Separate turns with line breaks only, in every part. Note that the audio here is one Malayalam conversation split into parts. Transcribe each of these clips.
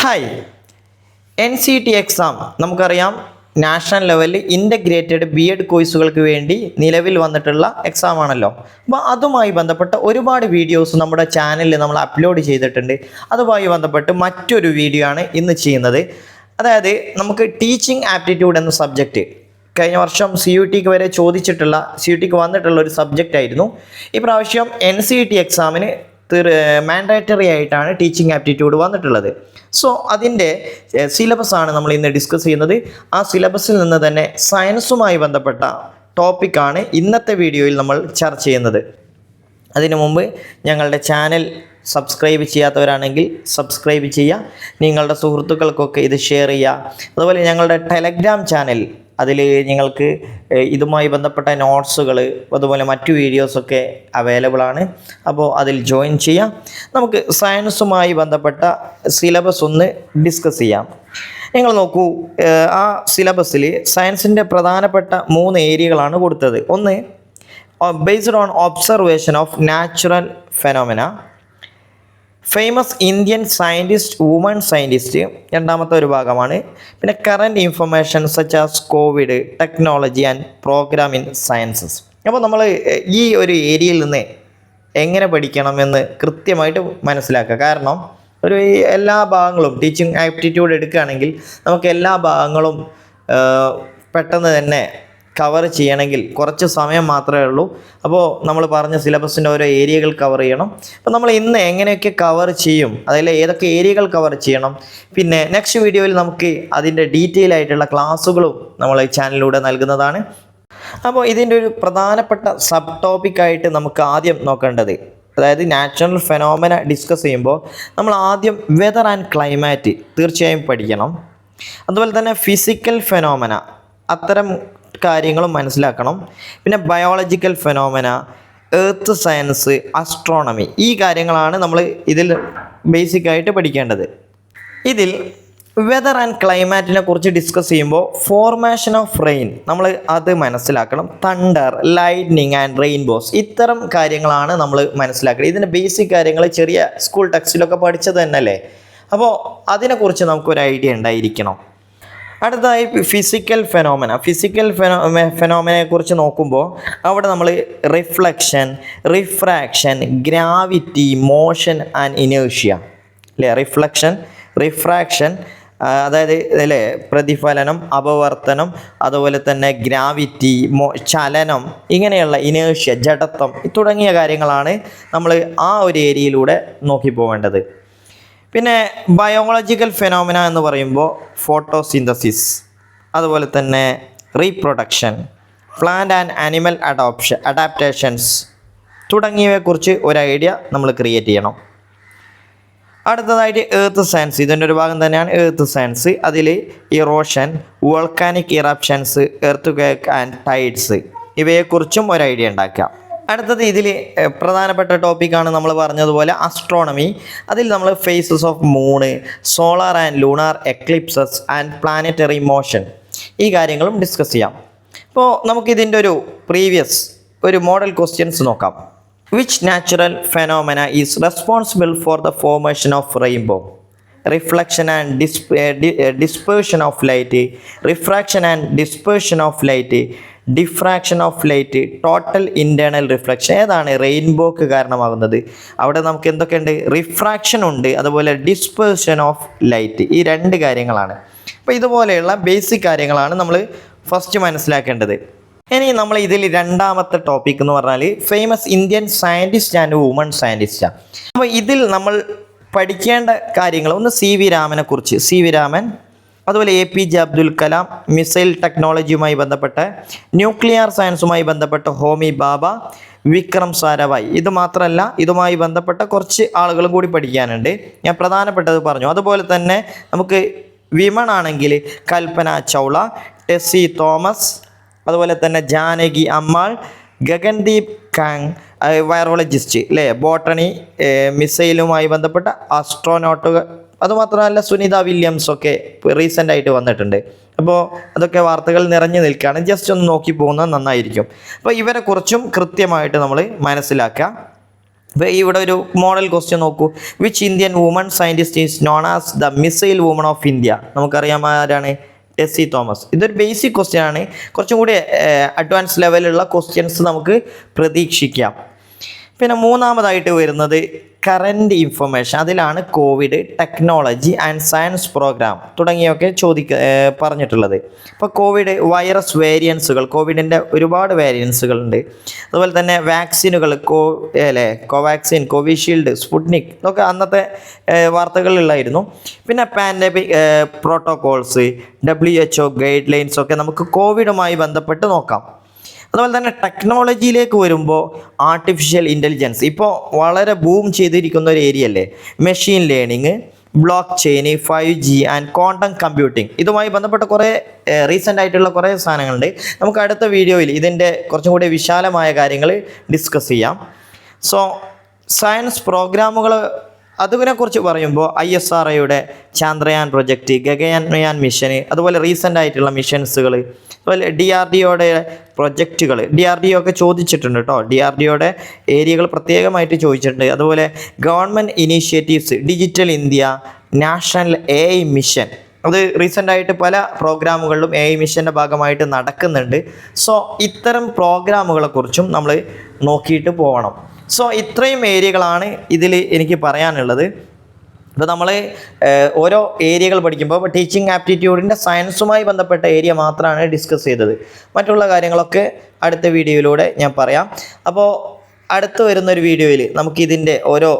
Hi N C T exam നമുക്കറിയാം നാഷണൽ ലെവലിൽ ഇന്റഗ്രേറ്റഡ് ബി എഡ് കോഴ്സുകൾക്ക് വേണ്ടി നിലവിൽ വന്നിട്ടുള്ള എക്സാം ആണല്ലോ. അപ്പോൾ അതുമായി ബന്ധപ്പെട്ട ഒരുപാട് വീഡിയോസ് നമ്മുടെ ചാനലിൽ നമ്മൾ അപ്ലോഡ് ചെയ്തിട്ടുണ്ട്. അതുമായി ബന്ധപ്പെട്ട് മറ്റൊരു വീഡിയോ ആണ് ഇന്ന് ചെയ്യുന്നത്. അതായത് നമുക്ക് ടീച്ചിങ് ആപ്റ്റിറ്റ്യൂഡ് എന്ന സബ്ജക്റ്റ് കഴിഞ്ഞ വർഷം സി യു ടിക്ക് വരെ ചോദിച്ചിട്ടുള്ള സി യു ടിക്ക് വന്നിട്ടുള്ള ഒരു സബ്ജക്റ്റ് ആയിരുന്നു. ഈ പ്രാവശ്യം എൻ സി ടി എക്സാമിന് മാൻഡേറ്ററി ആയിട്ടാണ് ടീച്ചിങ് ആപ്റ്റിറ്റ്യൂഡ് വന്നിട്ടുള്ളത്. സോ അതിന്റെ സിലബസ് ആണ് നമ്മൾ ഇന്ന് ഡിസ്കസ് ചെയ്യുന്നത്. ആ സിലബസിൽ നിന്ന് തന്നെ സയൻസുമായി ബന്ധപ്പെട്ട ടോപ്പിക്കാണ് ഇന്നത്തെ വീഡിയോയിൽ നമ്മൾ ചർച്ച ചെയ്യുന്നത്. അതിനു മുമ്പ് ഞങ്ങളുടെ ചാനൽ സബ്സ്ക്രൈബ് ചെയ്യാത്തവരാണെങ്കിൽ സബ്സ്ക്രൈബ് ചെയ്യുക. നിങ്ങളുടെ സുഹൃത്തുക്കൾക്കൊക്കെ ഇത് ഷെയർ ചെയ്യുക. അതുപോലെ ഞങ്ങളുടെ ടെലഗ്രാം ചാനൽ അതിൽ നിങ്ങൾക്ക് ഇതുമായി ബന്ധപ്പെട്ട നോട്ട്സുകൾ അതുപോലെ മറ്റു വീഡിയോസൊക്കെ അവൈലബിൾ ആണ് അപ്പോൾ അതിൽ ജോയിൻ ചെയ്യാം. നമുക്ക് സയൻസുമായി ബന്ധപ്പെട്ട സിലബസ് ഒന്ന് ഡിസ്കസ് ചെയ്യാം. നിങ്ങൾ നോക്കൂ ആ സിലബസിൽ സയൻസിന്റെ പ്രധാനപ്പെട്ട മൂന്ന് ഏരിയകളാണ് കൊടുത്തത്. ഒന്ന് based on observation of natural phenomena famous Indian scientist woman scientist രണ്ടാമത്തെ ഒരു ഭാഗമാണ്. പിന്നെ current information such as Covid technology and program in sciences അപ്പോൾ നമ്മൾ ഈ ഒരു ഏരിയയിൽ നിന്ന് എങ്ങനെ പഠിക്കണമെന്ന് കൃത്യമായിട്ട് മനസ്സിലാക്കുക. കാരണം ഒരു എല്ലാ ഭാഗങ്ങളും ടീച്ചിങ് ആപ്റ്റിറ്റ്യൂഡ് എടുക്കുകയാണെങ്കിൽ നമുക്ക് എല്ലാ ഭാഗങ്ങളും പെട്ടെന്ന് തന്നെ കവർ ചെയ്യണമെങ്കിൽ കുറച്ച് സമയം മാത്രമേ ഉള്ളൂ. അപ്പോൾ നമ്മൾ പറഞ്ഞ സിലബസിന്റെ ഓരോ ഏരിയകൾ കവർ ചെയ്യണം. അപ്പോൾ നമ്മൾ ഇന്ന് എങ്ങനെയൊക്കെ കവർ ചെയ്യും? അതിൽ ഏതൊക്കെ ഏരിയകൾ കവർ ചെയ്യണം? പിന്നെ നെക്സ്റ്റ് വീഡിയോയിൽ നമുക്ക് അതിന്റെ ഡീറ്റെയിൽ ആയിട്ടുള്ള ക്ലാസ്സുകളും നമ്മൾ ഈ ചാനലിലൂടെ നൽകുന്നതാണ്. അപ്പോൾ ഇതിന്റെ ഒരു പ്രധാനപ്പെട്ട സബ് ടോപ്പിക്കായിട്ട് നമുക്ക് ആദ്യം നോക്കേണ്ടത് അതായത് നാച്ചുറൽ ഫെനോമന ഡിസ്കസ് ചെയ്യുമ്പോൾ നമ്മൾ ആദ്യം വെതർ ആൻഡ് ക്ലൈമാറ്റ് തീർച്ചയായും പഠിക്കണം. അതുപോലെ തന്നെ ഫിസിക്കൽ ഫെനോമന അത്തരം കാര്യങ്ങളും മനസ്സിലാക്കണം. പിന്നെ biological phenomena earth science astronomy ഈ കാര്യങ്ങളാണ് നമ്മൾ ഇതിൽ ബേസിക്കായിട്ട് പഠിക്കേണ്ടത്. ഇതിൽ വെതർ ആൻഡ് ക്ലൈമാറ്റിനെ കുറിച്ച് ഡിസ്കസ് ചെയ്യുമ്പോൾ ഫോർമേഷൻ ഓഫ് റെയിൻ നമ്മൾ അത് മനസ്സിലാക്കണം. തണ്ടർ ലൈറ്റ്നിങ് ആൻഡ് റെയിൻബോസ് ഇത്തരം കാര്യങ്ങളാണ് നമ്മൾ മനസ്സിലാക്കുന്നത് ഇതിന്റെ ബേസിക് കാര്യങ്ങൾ ചെറിയ സ്കൂൾ ടെക്സ്റ്റിലൊക്കെ പഠിച്ചത് തന്നെയല്ലേ? അപ്പോൾ അതിനെക്കുറിച്ച് നമുക്കൊരു ഐഡിയ ഉണ്ടായിരിക്കണം. അടുത്തതായി ഫിസിക്കൽ ഫെനോമന ഫിസിക്കൽ ഫെനോ ഫെനോമനയെ കുറിച്ച് നോക്കുമ്പോൾ അവിടെ നമ്മൾ reflection refraction gravity motion and ഇനേഷ്യ അല്ലേ റിഫ്ലക്ഷൻ റിഫ്രാക്ഷൻ അതായത് അല്ലേ പ്രതിഫലനം അപവർത്തനം അതുപോലെ തന്നെ ഗ്രാവിറ്റി മോ ചലനം ഇങ്ങനെയുള്ള ഇനേഷ്യ ജഡത്വം തുടങ്ങിയ കാര്യങ്ങളാണ് നമ്മൾ ആ ഒരു ഏരിയയിലൂടെ നോക്കി പോവേണ്ടത്. പിന്നെ ബയോളജിക്കൽ ഫെനോമിന എന്ന് പറയുമ്പോൾ ഫോട്ടോസിന്തസിസ് അതുപോലെ തന്നെ reproduction plant and animal adoption adaptations തുടങ്ങിയവയെക്കുറിച്ച് ഒരു ഐഡിയ നമ്മൾ ക്രിയേറ്റ് ചെയ്യണം. അടുത്തതായിട്ട് എർത്ത് സയൻസ് ഇതിന്റെ ഒരു ഭാഗം തന്നെയാണ് എർത്ത് സയൻസ് അതിൽ erosion volcanic eruptions earthquake and tides ഇവയെക്കുറിച്ചും ഒരു ഐഡിയ ഉണ്ടാക്കുക അടുത്തത് ഇതിൽ പ്രധാനപ്പെട്ട ടോപ്പിക്കാണ് നമ്മൾ പറഞ്ഞതുപോലെ അസ്ട്രോണമി അതിൽ നമ്മൾ phases of moon solar and lunar eclipses and planetary motion ഈ കാര്യങ്ങളും ഡിസ്കസ് ചെയ്യാം. അപ്പോൾ നമുക്കിതിന്റെ ഒരു പ്രീവിയസ് ഒരു മോഡൽ ക്വസ്റ്റ്യൻസ് നോക്കാം. Which natural phenomena is responsible for the formation of rainbow reflection and dispersion of light refraction and dispersion of light diffraction of light total internal reflection ഏതാണ്? റെയിൻബോക്ക് കാരണമാകുന്നത്. അവിടെ നമുക്ക് എന്തൊക്കെയുണ്ട്? റിഫ്രാക്ഷൻ ഉണ്ട്. അതുപോലെ ഡിസ്പേർഷൻ ഓഫ് ലൈറ്റ് ഈ രണ്ട് കാര്യങ്ങളാണ്. അപ്പോൾ ഇതുപോലെയുള്ള ബേസിക് കാര്യങ്ങളാണ് നമ്മൾ ഫസ്റ്റ് മനസ്സിലാക്കേണ്ടത്. ഇനി നമ്മൾ ഇതിൽ രണ്ടാമത്തെ ടോപ്പിക് എന്ന് പറഞ്ഞാൽ famous Indian scientist and woman സയന്റിസ്റ്റാണ് അപ്പോൾ ഇതിൽ നമ്മൾ പഠിക്കേണ്ട കാര്യങ്ങൾ ഒന്ന് സി വി രാമനെ കുറിച്ച്. സി വി രാമൻ അതുപോലെ A P J Abdul Kalam missile ടെക്നോളജിയുമായി ബന്ധപ്പെട്ട് ന്യൂക്ലിയർ സയൻസുമായി ബന്ധപ്പെട്ട് ഹോമി ബാബ വിക്രം സാരാഭായ് ഇത് മാത്രമല്ല ഇതുമായി ബന്ധപ്പെട്ട കുറച്ച് ആളുകളും കൂടി പഠിക്കാനുണ്ട്. ഞാൻ പ്രധാനപ്പെട്ടത് പറഞ്ഞു. അതുപോലെ തന്നെ നമുക്ക് വിമൺ ആണെങ്കിൽ കൽപ്പന ചൗള ടെസ്സി തോമസ് അതുപോലെ തന്നെ ജാനകി അമ്മാൾ ഗഗൻദീപ് കാങ് വൈറോളജിസ്റ്റ് അല്ലേ ബോട്ടണി മിസൈലുമായി ബന്ധപ്പെട്ട ആസ്ട്രോനോട്ടുകൾ അതുമാത്രമല്ല സുനിത വില്യംസ് ഒക്കെ റീസെന്റ് ആയിട്ട് വന്നിട്ടുണ്ട്. അപ്പോൾ അതൊക്കെ വാർത്തകൾ നിറഞ്ഞു നിൽക്കുകയാണ്. ജസ്റ്റ് ഒന്ന് നോക്കി പോകുന്നത് നന്നായിരിക്കും. അപ്പോൾ ഇവരെക്കുറിച്ചും കൃത്യമായിട്ട് നമ്മൾ മനസ്സിലാക്കുക. അപ്പോൾ ഇവിടെ ഒരു മോഡൽ ക്വസ്റ്റ്യൻ നോക്കൂ. Which Indian woman scientist is known as the missile woman of India നമുക്കറിയാം ആരാണ്? S C Thomas. ഇതൊരു ബേസിക് ക്വസ്റ്റ്യൻ ആണ്. കുറച്ചും കൂടി അഡ്വാൻസ് ലെവലുള്ള ക്വസ്റ്റ്യൻസ് നമുക്ക് പ്രതീക്ഷിക്കാം. പിന്നെ മൂന്നാമതായിട്ട് വരുന്നത് കറന്റ് ഇൻഫർമേഷൻ അതിലാണ് Covid technology and science program തുടങ്ങിയൊക്കെ ചോദിക്ക പറഞ്ഞിട്ടുള്ളത്. ഇപ്പോൾ കോവിഡ് വൈറസ് വേരിയൻസുകൾ കോവിഡിന്റെ ഒരുപാട് വേരിയൻസുകൾ ഉണ്ട്. അതുപോലെ തന്നെ വാക്സിനുകൾ കോ അല്ലേ കോവാക്സിൻ കോവിഷീൽഡ് സ്പുട്നിക് ഇതൊക്കെ അന്നത്തെ വാർത്തകളിലായിരുന്നു. പിന്നെ pandemic protocols W H O guidelines ഒക്കെ നമുക്ക് കോവിഡുമായി ബന്ധപ്പെട്ട് നോക്കാം. അതുപോലെ തന്നെ ടെക്നോളജിയിലേക്ക് വരുമ്പോൾ ആർട്ടിഫിഷ്യൽ ഇന്റലിജൻസ് ഇപ്പോൾ വളരെ ബൂം ചെയ്തിരിക്കുന്ന ഒരു ഏരിയ അല്ലേ? Machine learning blockchain five G and quantum computing ഇതുമായി ബന്ധപ്പെട്ട കുറേ റീസെന്റ് ആയിട്ടുള്ള കുറേ സാധനങ്ങളുണ്ട്. നമുക്ക് അടുത്ത വീഡിയോയിൽ ഇതിന്റെ കുറച്ചും കൂടി വിശാലമായ കാര്യങ്ങൾ ഡിസ്കസ് ചെയ്യാം. സോ സയൻസ് പ്രോഗ്രാമുകൾ അതിനെക്കുറിച്ച് പറയുമ്പോൾ ഐ എസ് ആർ ഒയുടെ ചാന്ദ്രയാൻ പ്രൊജക്റ്റ് ഗഗയാൻയാൻ മിഷന് അതുപോലെ റീസെന്റ് ആയിട്ടുള്ള മിഷൻസുകൾ അതുപോലെ ഡി ആർ ഡി ഒയുടെ പ്രൊജക്റ്റുകൾ. ഡി ആർ ഡി ഒ ഒക്കെ ചോദിച്ചിട്ടുണ്ട് കേട്ടോ ഡി ആർ ഡി ഒയുടെ ഏരിയകൾ പ്രത്യേകമായിട്ട് ചോദിച്ചിട്ടുണ്ട്. അതുപോലെ government initiatives digital India national A I mission. അത് റീസെന്റായിട്ട് പല പ്രോഗ്രാമുകളിലും എ ഐ മിഷന്റെ ഭാഗമായിട്ട് നടക്കുന്നുണ്ട്. സോ ഇത്തരം പ്രോഗ്രാമുകളെക്കുറിച്ചും നമ്മൾ നോക്കിയിട്ട് പോകണം സോ ഇത്രയും ഏരിയകളാണ് ഇതിൽ എനിക്ക് പറയാനുള്ളത്. ഇപ്പോൾ നമ്മൾ ഓരോ ഏരിയകൾ പഠിക്കുമ്പോൾ ടീച്ചിങ് ആപ്റ്റിറ്റ്യൂഡിന്റെ സയൻസുമായി ബന്ധപ്പെട്ട ഏരിയ മാത്രമാണ് ഡിസ്കസ് ചെയ്തത്. മറ്റുള്ള കാര്യങ്ങളൊക്കെ അടുത്ത വീഡിയോയിലൂടെ ഞാൻ പറയാം. അപ്പോൾ അടുത്ത് വരുന്ന ഒരു വീഡിയോയിൽ നമുക്ക് ഇതിന്റെ ഓരോ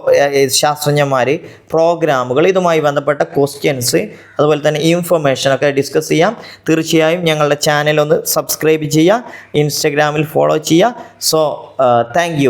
ശാസ്ത്രജ്ഞന്മാർ പ്രോഗ്രാമുകൾ ഇതുമായി ബന്ധപ്പെട്ട ക്വസ്റ്റ്യൻസ് അതുപോലെ തന്നെ ഇൻഫർമേഷൻ ഒക്കെ ഡിസ്കസ് ചെയ്യാം. തീർച്ചയായും ഞങ്ങളുടെ ചാനൽ ഒന്ന് സബ്സ്ക്രൈബ് ചെയ്യുക. ഇൻസ്റ്റഗ്രാമിൽ ഫോളോ ചെയ്യുക. So thank